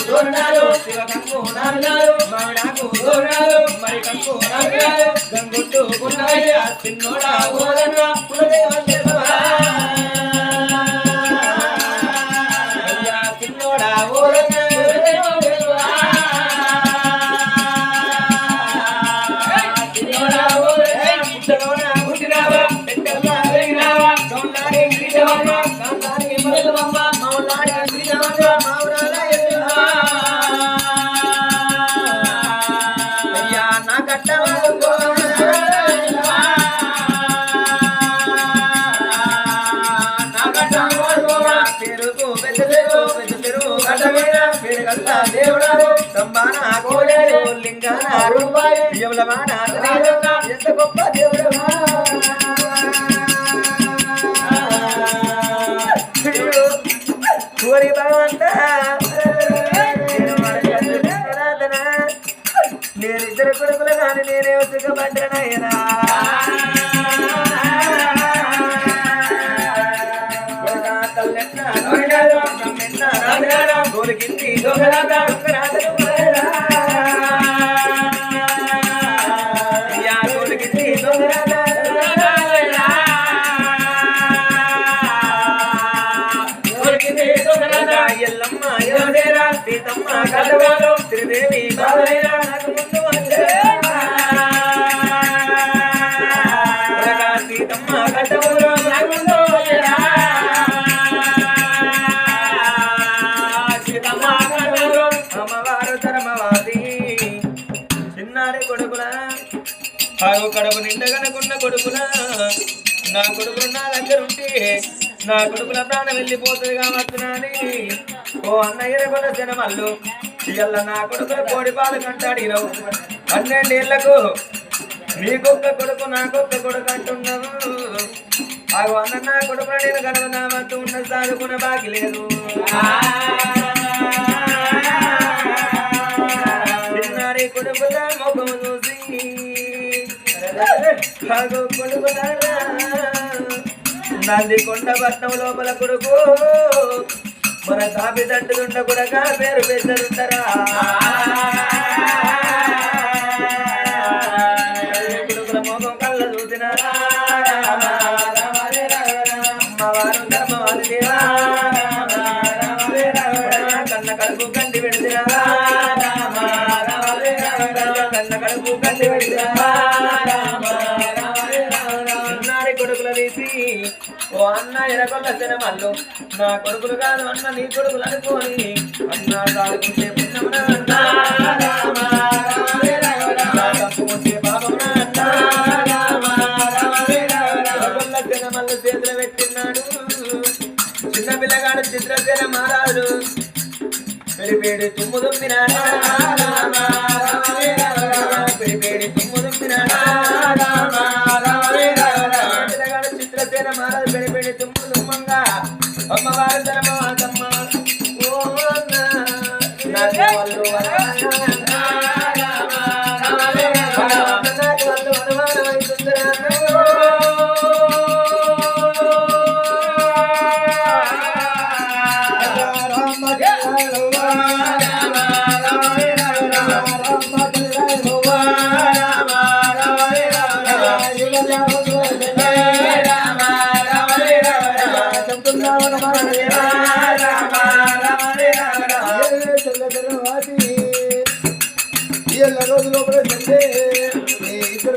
దోరణాలు శివకంకు నామినాలు మామిడాకు దోరణాలు మరి మీద దేవుడారు సంబాన కోలేరు లింగాన రూపాయి బియ్యములమాన ఎంత గొప్ప దేవుడమా కోరి భగవంత. నేను ఇద్దరు కొడుకులు కానీ నేనే సుఖపడ్డానయ్యనా. ఆగు కడుపు నిండగనకున్న కొడుకుల. నా కొడుకులు నా దగ్గర ఉంటే నా కొడుకుల ప్రాణం వెళ్ళిపోతుంది కావచ్చునని ఓ అన్నయ్య కొన జనమల్లు. ఇయ్యాల నా కొడుకుల కోడి పాలు కంటాడినవు పన్నెండేళ్ళకు నీకొక్క కొడుకు నాకొక్క కొడుకు అంటున్నావు ఆగు అన్న నా కొడుకుల నేను కనుగొన్నామంటూ ఉన్న సాగుకున్న బాకి లేదు. ఆగు కొడుకులారా. నంది కొండ పట్నం లోపల కొడుకు. మన తాపి తండ్రులుండ కూడా పేరు పెద్దలుండరా కొడుకుల మోకం కళ్ళ చూసినారా అమ్మవారు ధర్మవాది దేవా. కన్న కడుపు కంటి పెడిచినారా కన్న కడుపు కంటి అన్న ఎరగొల్ల నా కొడుకులు కాదు అన్న నీ కొడుకులు అనుకోని. అన్న సాగుకుంటే పుణ్యమున అన్న. తప్పుకుంటే పాపమున చేతులు పెట్టినాడు చిన్న పిల్లగాడు చిత్రసేన తుమ్ము తుమ్మినా అమ్మవారు ధర్మవాదమ్మ ఓ అన్న, నాకు వాళ్ళు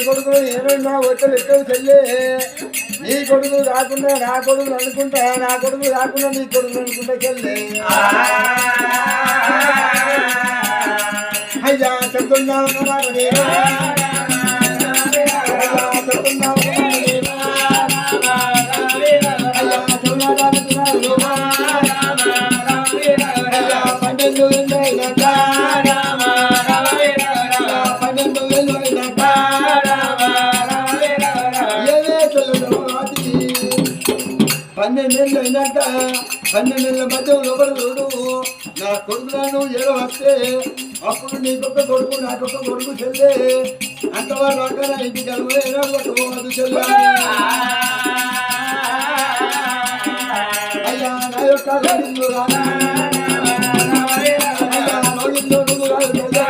నీ ఇద్దరు కొడుకులు ఏమన్నా ఒట్టలు ఎక్కవు చెల్లే. నీ కొడుకు రాకుండా నా కొడుకులు అనుకుంటా నా కొడుకు రాకుండా నీ కొడుకులు అనుకుంటా చెల్లే. అయ్యా చెప్తున్నావు పన్నెండేళ్ళు అయినాక పన్నెండేళ్ళ మధ్య లోపల చూడు నా కొడుకులను ఏడో వస్తే అప్పుడు నీకొక్క కొడుకు నాకొక్క కొడుకు చెల్లే. అంతవారు అక్కడ ఇంటికి వెళ్ళలేదు చెల్లె. అయ్యా నా యొక్క అయ్యా నోయిందో నువ్వు అయ్యా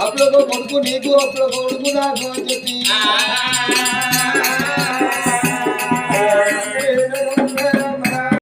అప్పుడు ఒక కొడుకు నీకు అప్పుడు ఒక కొడుకు నాకు అని చెప్పి